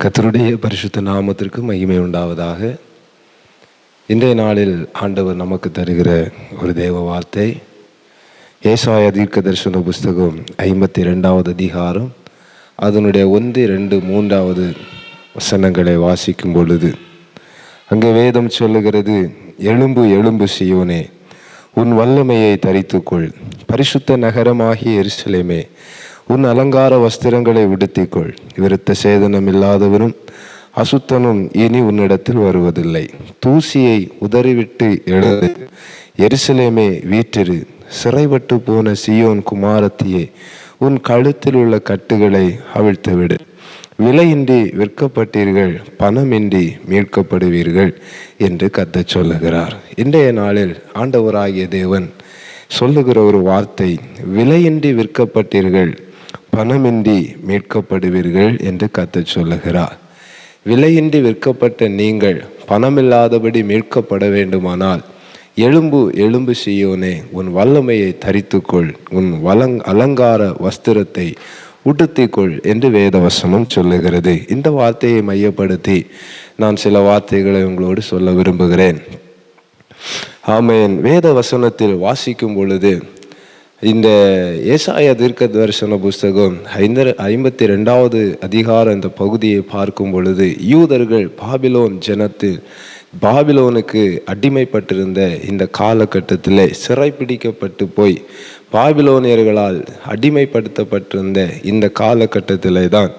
கத்தருடைய பரிசுத்த நாமத்திற்கு மகிமை உண்டாவதாக. இன்றைய நாளில் ஆண்டவர் நமக்கு தருகிற ஒரு தேவ வார்த்தை. ஏசாய தீர்க்க தரிசன புஸ்தகம் ஐம்பத்தி ரெண்டாவது அதிகாரம் அதனுடைய ஒன்று ரெண்டு மூன்றாவது வசனங்களை வாசிக்கும் பொழுது அங்கே வேதம் சொல்லுகிறது எலும்பு எலும்பு சியோனே உன் வல்லமையை தரித்துக்கொள். பரிசுத்த நகரமாகிய எரிசலேமே உன் அலங்கார வஸ்திரங்களை உடுத்திக்கொள். விருத்த சேதனம் இல்லாதவனும் அசுத்தனும் இனி உன்னிடத்தில் வருவதில்லை. தூசியை உதறிவிட்டு எழுது எருசலேமே வீற்றிரு. சிறைப்பட்டு போன சியோன் குமாரத்தியே உன் கழுத்தில் உள்ள கட்டுகளை அவிழ்த்துவிடு. விலையின்றி விற்கப்பட்டீர்கள் பணமின்றி மீட்கப்படுவீர்கள் என்று கத்த சொல்லுகிறார். இன்றைய நாளில் ஆண்டவராகிய தேவன் சொல்லுகிற ஒரு வார்த்தை விலையின்றி விற்கப்பட்டீர்கள் பணமின்றி மீட்கப்படுவீர்கள் என்று கத்தச் சொல்லுகிறார். விலையின்றி விற்கப்பட்ட நீங்கள் பணமில்லாதபடி மீட்கப்பட வேண்டுமானால் எலும்பு எலும்பு செய்யோனே உன் வல்லமையை தரித்துக்கொள் உன் வலங் அலங்கார வஸ்திரத்தை உடுத்திக்கொள் என்று வேதவசனம் சொல்லுகிறது. இந்த வார்த்தையை மையப்படுத்தி நான் சில வார்த்தைகளை உங்களோடு சொல்ல விரும்புகிறேன். ஆமேன். வேத வசனத்தில் வாசிக்கும் பொழுது இந்த ஏசாய தீர்க்க தரிசன புஸ்தகம் ஐந்த ஐம்பத்தி ரெண்டாவது அதிகார இந்த பகுதியை பார்க்கும் பொழுது யூதர்கள் பாபிலோன் ஜனத்தில் பாபிலோனுக்கு அடிமைப்பட்டிருந்த இந்த காலகட்டத்தில் சிறைப்பிடிக்கப்பட்டு போய் பாபிலோனியர்களால் அடிமைப்படுத்தப்பட்டிருந்த இந்த காலகட்டத்திலே தான்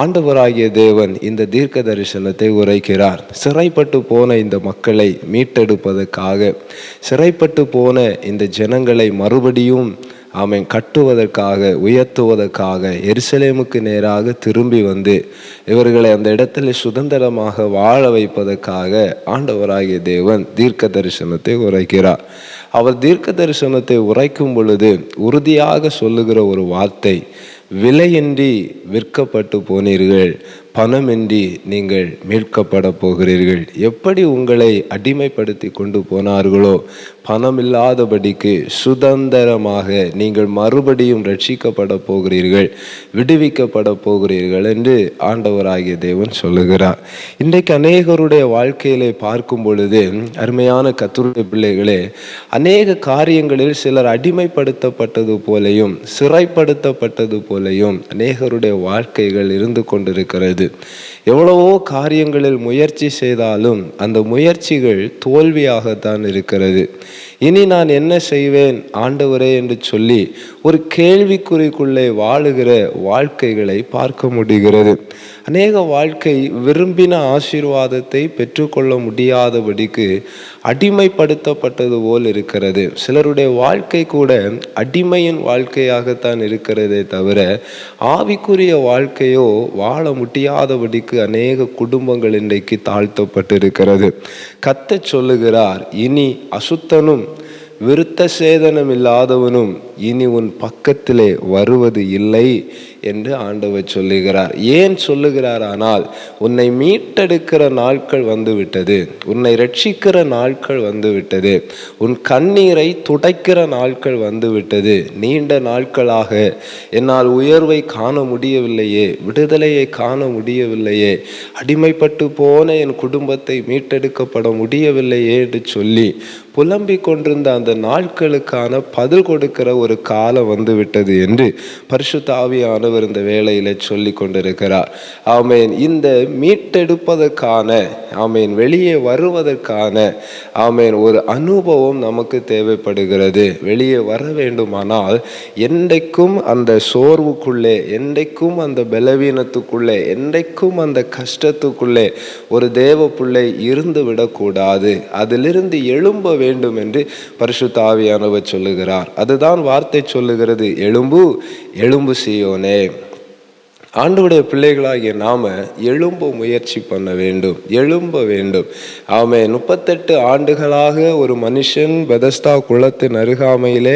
ஆண்டவராகிய தேவன் இந்த தீர்க்க தரிசனத்தை உரைக்கிறார். சிறைப்பட்டு போன இந்த மக்களை மீட்டெடுப்பதற்காக சிறைப்பட்டு போன இந்த ஜனங்களை மறுபடியும் அவன் கட்டுவதற்காக உயர்த்துவதற்காக எருசலேமுக்கு நேராக திரும்பி வந்து இவர்களை அந்த இடத்துல சுதந்திரமாக வாழ வைப்பதற்காக ஆண்டவராகிய தேவன் தீர்க்க தரிசனத்தை உரைக்கிறார். அவர் தீர்க்க தரிசனத்தை உரைக்கும் பொழுது உறுதியாக சொல்லுகிற ஒரு வார்த்தை விலையின்றி விற்கப்பட்டு போனீர்கள். பணமின்றி நீங்கள் மீட்கப்பட போகிறீர்கள். எப்படி உங்களை அடிமைப்படுத்தி கொண்டு போனார்களோ பணமில்லாதபடிக்கு சுதந்திரமாக நீங்கள் மறுபடியும் ரட்சிக்கப்பட போகிறீர்கள் விடுவிக்கப்பட போகிறீர்கள் என்று ஆண்டவராகிய தேவன் சொல்லுகிறார். இன்றைக்கு அநேகருடைய வாழ்க்கையிலே பார்க்கும் பொழுது அருமையான கத்துருடைய பிள்ளைகளே அநேக காரியங்களில் சிலர் அடிமைப்படுத்தப்பட்டது போலையும் சிறைப்படுத்தப்பட்டது போலையும் அநேகருடைய வாழ்க்கைகள் இருந்து கொண்டிருக்கிறது. எவ்வளவோ காரியங்களில் முயற்சி செய்தாலும் அந்த முயற்சிகள் தோல்வியாகத்தான் இருக்கிறது. இனி நான் என்ன செய்வேன்? ஆண்டவரே என்று சொல்லி ஒரு கேள்விக்குறிக்குள்ளே வாழுகிற வாழ்க்கைகளை பார்க்க முடிகிறது. அநேக வாழ்க்கை விரும்பின ஆசீர்வாதத்தை பெற்றுக்கொள்ள முடியாதபடிக்கு அடிமைப்படுத்தப்பட்டது போல் இருக்கிறது. சிலருடைய வாழ்க்கை கூட அடிமையின் வாழ்க்கையாகத்தான் இருக்கிறதே தவிர ஆவிக்குரிய வாழ்க்கையோ வாழ முடியாதபடிக்கு அநேக குடும்பங்கள் இன்றைக்கு தாழ்த்தப்பட்டிருக்கிறது. கத்த சொல்லுகிறார் இனி அசுத்தனும் விருத்த சேதனம் இல்லாதவனும் இனி உன் பக்கத்திலே வருவது இல்லை என்று ஆண்டவர் சொல்லுகிறார். ஏன் சொல்லுகிறார் ஆனால் உன்னை மீட்டெடுக்கிற நாட்கள் வந்துவிட்டது. உன்னை ரட்சிக்கிற நாட்கள் வந்துவிட்டது. உன் கண்ணீரை துடைக்கிற நாட்கள் வந்துவிட்டது. நீண்ட நாட்களாக என்னால் உயர்வை காண முடியவில்லையே விடுதலையை காண முடியவில்லையே அடிமைப்பட்டு போன என் குடும்பத்தை மீட்டெடுக்கப்பட முடியவில்லையே என்று சொல்லி புலம்பிக் கொண்டிருந்த அந்த நாட்களுக்கான பதில் கொடுக்கிற ஒரு காலம் வந்துவிட்டது என்று பரிசுத்த ஆவியானவர் இந்த வேலையில் சொல்லி கொண்டிருக்கிறார். ஆமேன். இந்த மீட்டெடுப்பதற்கான ஆமேன் வெளியே வருவதற்கான ஆமேன் ஒரு அனுபவம் நமக்கு தேவைப்படுகிறது. வெளியே வர வேண்டுமானால் என்றைக்கும் அந்த சோர்வுக்குள்ளே என்றைக்கும் அந்த பலவீனத்துக்குள்ளே என்றைக்கும் அந்த கஷ்டத்துக்குள்ளே ஒரு தேவ பிள்ளை இருந்து விடக்கூடாது. அதிலிருந்து எழும்ப வேண்டும் என்று பரிசுத்தாவியானவர் சொல்லுகிறார். அதுதான் வார்த்தை சொல்லுகிறது. எழும்பு எழும்பு செய்யோனே. ஆண்டவுடைய பிள்ளைகளாகிய நாம எழும்ப முயற்சி பண்ண வேண்டும் எழும்ப வேண்டும். ஆமே முப்பத்தெட்டு ஆண்டுகளாக ஒரு மனுஷன் பெதஸ்தா குளத்தின் அருகாமையிலே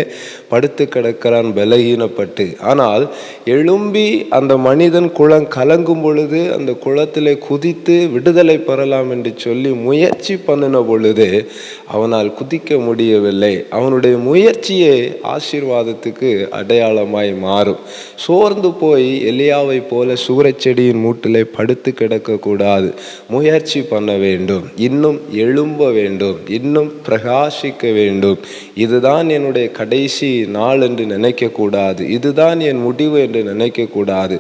படுத்து கிடக்கிறான் பலகீனப்பட்டு. ஆனால் எழும்பி அந்த மனிதன் குளம் கலங்கும் பொழுது அந்த குளத்திலே குதித்து விடுதலை பெறலாம் என்று சொல்லி முயற்சி பண்ணின பொழுது அவனால் குதிக்க முடியவில்லை. அவனுடைய முயற்சியே ஆசீர்வாதத்துக்கு அடையாளமாய் மாறும். சோர்ந்து போய் எலியாவை போல சூறைச்செடியின் மூட்டிலே படுத்து கிடக்கக்கூடாது முயற்சி பண்ண வேண்டும். இன்னும் எழும்ப வேண்டும். இன்னும் பிரகாசிக்க வேண்டும். இதுதான் என்னுடைய கடைசி நாள் என்று நினைக்கக்கூடாது இதுதான் என் முடிவு என்று நினைக்கக்கூடாது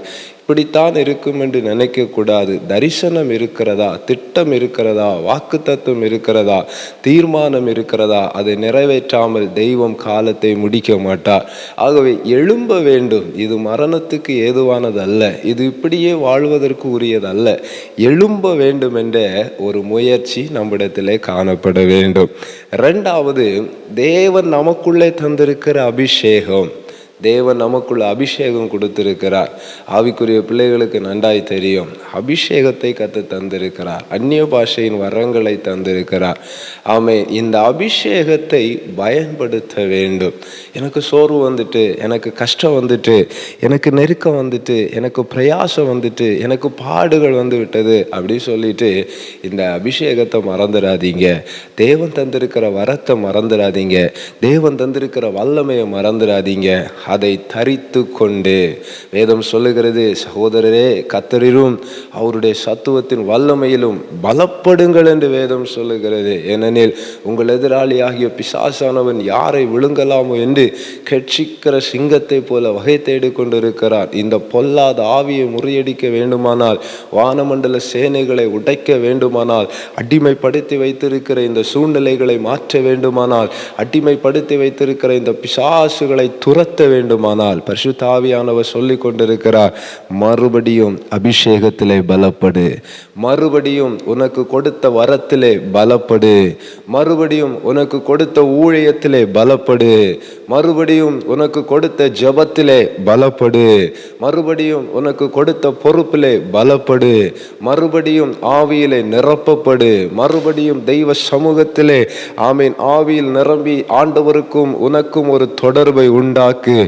இப்படித்தான் இருக்கும் என்று நினைக்கக்கூடாது. தரிசனம் இருக்கிறதா? திட்டம் இருக்கிறதா? வாக்குத்தத்தம் இருக்கிறதா? தீர்மானம் இருக்கிறதா? அதை நிறைவேற்றாமல் தெய்வம் காலத்தை முடிக்க மாட்டார். ஆகவே எழும்ப வேண்டும். இது மரணத்துக்கு ஏதுவானதல்ல. இது இப்படியே வாழ்வதற்கு உரியதல்ல. எழும்ப வேண்டும் என்ற ஒரு முயற்சி நம்மிடத்திலே காணப்பட வேண்டும். ரெண்டாவது தேவன் நமக்குள்ளே தந்திருக்கிற அபிஷேகம். தேவன் நமக்குள்ள அபிஷேகம் கொடுத்திருக்கிறார். ஆவிக்குரிய பிள்ளைகளுக்கு நன்றாய் தெரியும். அபிஷேகத்தை கற்று தந்திருக்கிறார். அந்நிய பாஷையின் வரங்களை தந்திருக்கிறார். ஆமே இந்த அபிஷேகத்தை பயன்படுத்த வேண்டும். எனக்கு சோர்வு வந்துட்டு எனக்கு கஷ்டம் வந்துட்டு எனக்கு நெருக்கம் வந்துட்டு எனக்கு பிரயாசம் வந்துட்டு எனக்கு பாடுகள் வந்து விட்டது அப்படி சொல்லிட்டு இந்த அபிஷேகத்தை மறந்துடாதீங்க. தேவன் தந்திருக்கிற வரத்தை மறந்துடாதீங்க. தேவன் தந்திருக்கிற வல்லமையை மறந்துடாதீங்க. அதை தரித்து கொண்டு வேதம் சொல்லுகிறது சகோதரரே கத்தரிலும் அவருடைய சத்துவத்தின் வல்லமையிலும் பலப்படுங்கள் என்று வேதம் சொல்லுகிறது. ஏனெனில் உங்கள் எதிராளி ஆகிய பிசாசானவன் யாரை விழுங்கலாமோ என்று கட்சிக்கிற சிங்கத்தை போல வகை தேடி கொண்டிருக்கிறார் இந்த பொல்லாத ஆவியை முறியடிக்க வேண்டுமானால் வானமண்டல சேனைகளை உடைக்க வேண்டுமானால் அடிமைப்படுத்தி வைத்திருக்கிற இந்த சூழ்நிலைகளை மாற்ற வேண்டுமானால் அடிமைப்படுத்தி வைத்திருக்கிற இந்த பிசாசுகளை துரத்த வேண்டும் வேண்டுமானால் பரிசுத்தாவியானவர் சொல்லி கொண்டிருக்கிறார் மறுபடியும் அபிஷேகத்திலே பலப்படு. மறுபடியும் உனக்கு கொடுத்த வரத்திலே பலப்படு. மறுபடியும் உனக்கு கொடுத்த ஊழியத்திலே பலப்படு. மறுபடியும் உனக்கு கொடுத்த ஜபத்திலே பலப்படு. மறுபடியும் உனக்கு கொடுத்த பொறுப்பிலே பலப்படு. மறுபடியும் ஆவியிலே நிரப்பப்படு. மறுபடியும் தெய்வ சமூகத்திலே ஆமீன் ஆவியில் நிரம்பி ஆண்டவருக்கும் உனக்கும் ஒரு தொடர்பை உண்டாக்கு.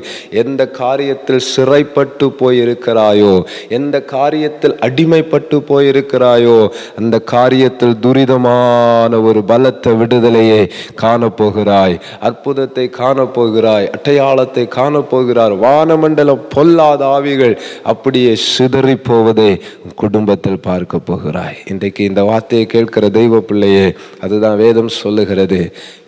எந்த காரியத்தில் சிறைப்பட்டு போயிருக்கிறாயோ எந்த காரியத்தில் அடிமைப்பட்டு போயிருக்கிறாயோ அந்த காரியத்தில் துரிதமான ஒரு பலத்த விடுதலையை காணப்போகிறாய். அற்புதத்தை காணப்போகிறாய் அட்டையாளத்தை காணப்போகிறார் வானமண்டல பொல்லாத ஆவிகள் அப்படியே சிதறி போவதை குடும்பத்தில் பார்க்க போகிறாய். இன்றைக்கு இந்த வார்த்தையை கேட்கிற தெய்வ பிள்ளையே அதுதான் வேதம் சொல்லுகிறது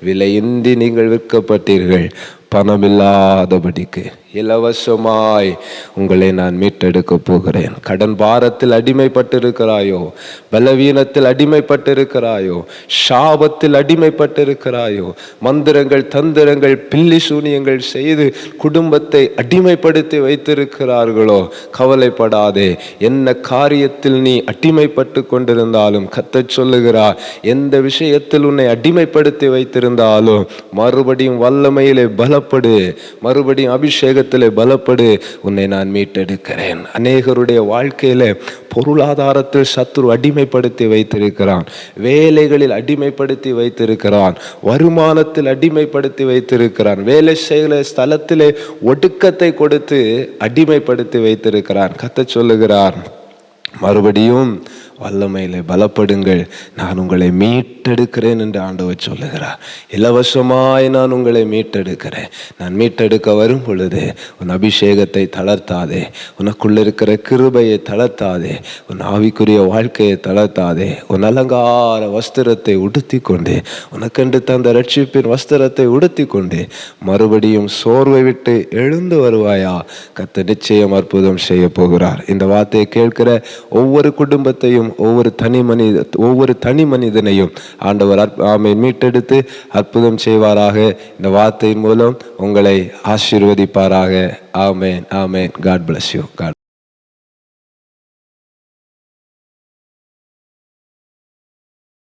விலையின்றி நீங்கள் விற்கப்பட்டீர்கள் பணமில்லாதபடிக்கு இலவசமாய் உங்களை நான் மீட்டெடுக்கப் போகிறேன். கடன் பாரத்தில் அடிமைப்பட்டிருக்கிறாயோ? பலவீனத்தில் அடிமைப்பட்டிருக்கிறாயோ? சாபத்தில் அடிமைப்பட்டிருக்கிறாயோ? மந்திரங்கள் தந்திரங்கள் பில்லி சூனியங்கள் செய்து குடும்பத்தை அடிமைப்படுத்தி வைத்திருக்கிறார்களோ? கவலைப்படாதே. என்ன காரியத்தில் நீ அடிமைப்பட்டு கொண்டிருந்தாலும் கத்தச் சொல்லுகிறார் எந்த விஷயத்தில் உன்னை அடிமைப்படுத்தி வைத்திருந்தாலும் மறுபடியும் வல்லமையிலே பலப்படு மறுபடியும் அபிஷேகத்திலே பலப்படு உன்னை நான் மீட்டெடுக்கிறேன். அநேகருடைய வாழ்க்கையில பொருளாதாரத்தில் சத்துரு அடிமைப்படுத்தி வைத்திருக்கிறான். வேலைகளில் அடிமைப்படுத்தி வைத்திருக்கிறான். வருமானத்தில் அடிமைப்படுத்தி வைத்திருக்கிறான். வேலை செய்கிற ஸ்தலத்திலே ஒடுக்கத்தை கொடுத்து அடிமைப்படுத்தி வைத்திருக்கிறான். கத்த சொல்லுகிறார் மறுபடியும் வல்லமையிலே பலப்படுங்கள். நான் உங்களை மீட்டெடுக்கிறேன் என்று ஆண்டவர் சொல்லுகிறார். இலவசமாய் நான் உங்களை மீட்டெடுக்கிறேன். நான் மீட்டெடுக்க வரும் பொழுது உன் அபிஷேகத்தை தளர்த்தாதே. உனக்குள்ள இருக்கிற கிருபையை தளர்த்தாதே. உன் ஆவிக்குரிய வாழ்க்கையை தளர்த்தாதே. உன் அலங்கார வஸ்திரத்தை உடுத்தி கொண்டு உனக்கென்று தந்த ரட்சிப்பின் வஸ்திரத்தை உடுத்தி கொண்டு மறுபடியும் சோர்வை விட்டு எழுந்து வருவாயா? கத்த நிச்சயம் அற்புதம் செய்ய போகிறார். இந்த வார்த்தையை கேட்கிற ஒவ்வொரு குடும்பத்தையும் ஒவ்வொரு தனி மனித ஒவ்வொரு தனி மனிதனையும் ஆண்டவர் ஆமை மீட்டெடுத்து அற்புதம் செய்வாராக. இந்த வார்த்தையின் மூலம் உங்களை ஆசீர்வதிப்பாராக. Amen amen. God bless you God